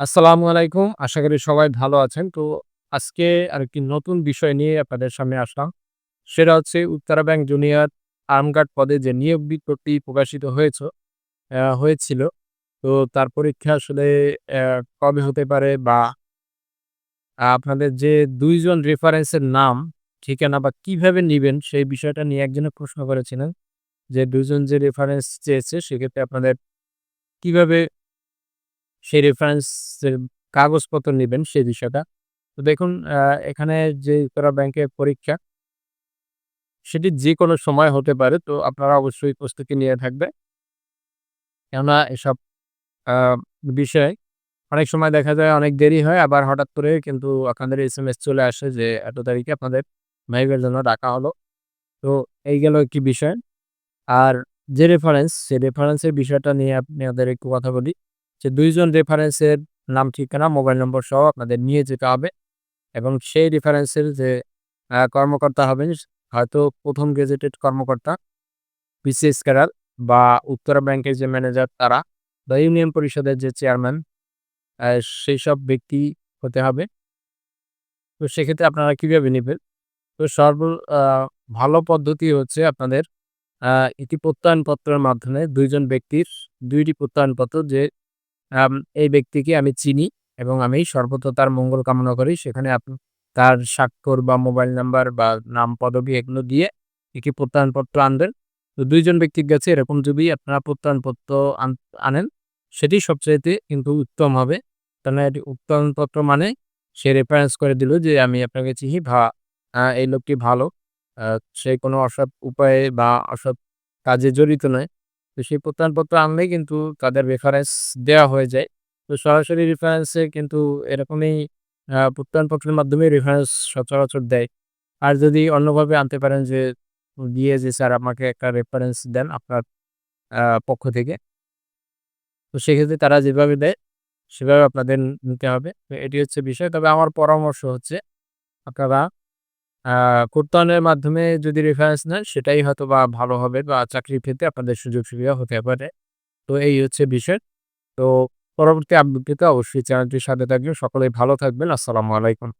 আসসালামু আলাইকুম। আশা করি সবাই ভালো আছেন। তো আজকে আরেকটি নতুন বিষয় নিয়ে আপনাদের সামনে আসলাম। সেটা হচ্ছে উত্তরা ব্যাংক জুনিয়র আর্মগার্ড পদে যে নিয়োগ বিজ্ঞপ্তি প্রকাশিত হয়েছ হয়েছিল। তো তার পরীক্ষা আসলে কবে হতে পারে বা আপনাদের যে দুইজন রেফারেন্সের নাম, ঠিকানা বা কীভাবে নিবেন সেই বিষয়টা নিয়ে একজনে প্রশ্ন করেছিলেন। যে ২ জন যে রেফারেন্স চেয়েছে সেক্ষেত্রে আপনাদের কীভাবে সেই রেফারেন্সের কাগজপত্র নিবেন সেই বিষয়টা। তো দেখুন এখানে যে উত্তরা ব্যাংকের পরীক্ষা, সেটি যে কোনো সময় হতে পারে। তো আপনারা অবশ্যই প্রস্তুতি নিয়ে থাকবে। কেননা এসব বিষয়, অনেক সময় দেখা যায় অনেক দেরি হয়, আবার হঠাৎ করে কিন্তু আপনাদের এস এম এস চলে আসে যে, এত তারিখে আপনাদের ভাইবার জন্য ডাকা হলো। তো এই গেল একটি বিষয়। আর যে রেফারেন্স সে রেফারেন্সের বিষয়টা নিয়ে আপনি আপনাদের একটু কথা বলি। যে দুইজন রেফারেন্সের নাম, ঠিকানা, মোবাইল নম্বর সহ আপনাদের নিয়ে যেতে হবে এবং সেই রেফারেন্সের যে কর্মকর্তা হবেন হয়তো প্রথম গেজেটেড কর্মকর্তা, বিসিএস ক্যাডার বা উত্তরা ব্যাংকের যে ম্যানেজার তারা বা ইউনিয়ন পরিষদের যে চেয়ারম্যান সেই সব ব্যক্তি হতে হবে। তো সেক্ষেত্রে আপনারা কীভাবে নেবেন তো সর্ব ভালো পদ্ধতি হচ্ছে আপনাদের একটি প্রত্যয়নপত্রের মাধ্যমে দুইজন ব্যক্তির ২ টি প্রত্যয়নপত্র যে এই ব্যক্তিকে আমি চিনি এবং আমি সর্বদা তার মঙ্গল কামনা করি। সেখানে আপনি তার স্বাক্ষর বা মোবাইল নাম্বার বা নাম, পদবি এগুলো দিয়ে একটি প্রত্যয়নপত্র আনবেন। তো ২ জন ব্যক্তির কাছে এরকম যদি আপনারা প্রত্যয়নপত্র আন আনেন সেটি সবচাইতে কিন্তু উত্তম হবে। কেননা এটি প্রত্যয়নপত্র মানে সে রেফারেন্স করে দিল যে আমি আপনাকে চিনি ভা এই লোকটি ভালো। সে কোনো অসৎ উপায়ে বা অসৎ কাজে জড়িত নয়। তো সেই প্রত্যয়নপত্র আনলেই কিন্তু তাদের রেফারেন্স দেওয়া হয়ে যায়। তো সরাসরি রেফারেন্সে কিন্তু এরকমই প্রত্যয়নপত্রের মাধ্যমেই রেফারেন্স সচরাচর দেয়। আর যদি অন্যভাবে আনতে পারেন যে, দিয়ে যে স্যার আমাকে একটা রেফারেন্স দেন আপনার পক্ষ থেকে। তো সেক্ষেত্রে তারা যেভাবে দেয়, সেভাবে আপনাদের নিতে হবে। তো এটি হচ্ছে বিষয়। তবে আমার পরামর্শ হচ্ছে, আপনারা আ প্রত্যয়নের মাধ্যমে যদি রেফারেন্স নেন, সেটাই হয়তো বা ভালো হবে বা চাকরি পেতে আপনাদের সুযোগ সুবিধা হতে পারে। তো এই হচ্ছে বিষয়। তো পরবর্তী আপডেট অবশ্যই চ্যানেলটির সাথে থাকবেন। সকলেই ভালো থাকবেন। আসসালামু আলাইকুম।